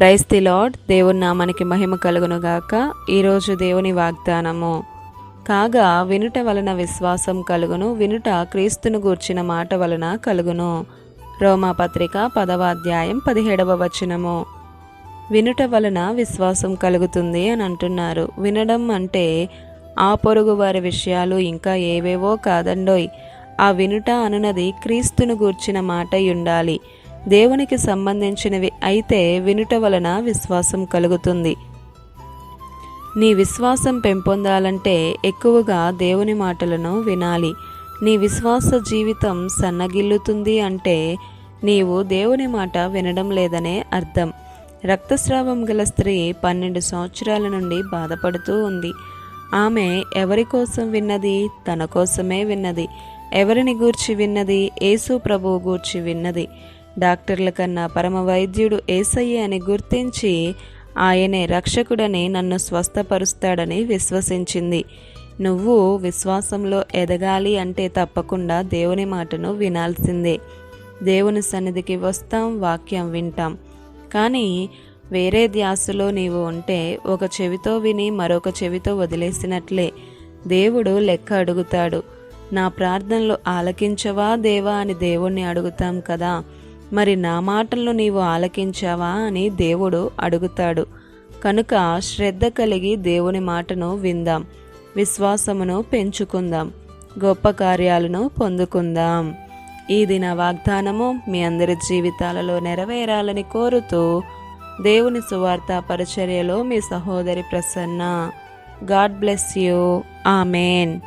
Price the lord దేవుని నామానికి మహిమ కలుగునుగాక. ఈరోజు దేవుని వాగ్దానము. కాగా వినుట వలన విశ్వాసం కలుగును వినుట క్రీస్తును గూర్చిన మాట వలన కలుగును. రోమాపత్రిక పదవ అధ్యాయం పదిహేడవ వచనము. వినుట వలన విశ్వాసం కలుగుతుంది అని అంటున్నారు. వినడం అంటే ఆ పొరుగు వారి విషయాలు ఇంకా ఏవేవో కాదండోయ్. ఆ వినుట అనునది క్రీస్తును గూర్చిన మాట ఉండాలి దేవునికి సంబంధించినవి అయితే వినుట వలన విశ్వాసం కలుగుతుంది. నీ విశ్వాసం పెంపొందాలంటే ఎక్కువగా దేవుని మాటలను వినాలి. నీ విశ్వాస జీవితం సన్నగిల్లుతుంది అంటే నీవు దేవుని మాట వినడం లేదనే అర్థం. రక్తస్రావం గల స్త్రీ పన్నెండు సంవత్సరాల నుండి బాధపడుతూ ఉంది. ఆమె ఎవరి కోసం విన్నది? తన కోసమే విన్నది. ఎవరిని గూర్చి విన్నది? యేసు ప్రభువు గూర్చి విన్నది. డాక్టర్ల కన్నా పరమ వైద్యుడు ఏసయ్య అని గుర్తించి ఆయనే రక్షకుడని నన్ను స్వస్థపరుస్తాడని విశ్వసించింది. నువ్వు విశ్వాసంలో ఎదగాలి అంటే తప్పకుండా దేవుని మాటను వినాల్సిందే. దేవుని సన్నిధికి వస్తాం వాక్యం వింటాం. కానీ వేరే ధ్యాసలో నీవు ఉంటే ఒక చెవితో విని మరొక చెవితో వదిలేసినట్లే. దేవుడు లెక్క అడుగుతాడు. నా ప్రార్థనలు ఆలకించవా దేవా అని దేవుణ్ణి అడుగుతాం కదా. మరి నా మాటలను నీవు ఆలకించావా అని దేవుడు అడుగుతాడు. కనుక శ్రద్ధ కలిగి దేవుని మాటను విందాం. విశ్వాసమును పెంచుకుందాం. గొప్ప కార్యాలను పొందుకుందాం. ఈ దిన వాగ్దానము మీ అందరి జీవితాలలో నెరవేరాలని కోరుతూ దేవుని సువార్త పరిచర్యలో మీ సహోదరి Prasanna. God bless you. Amen.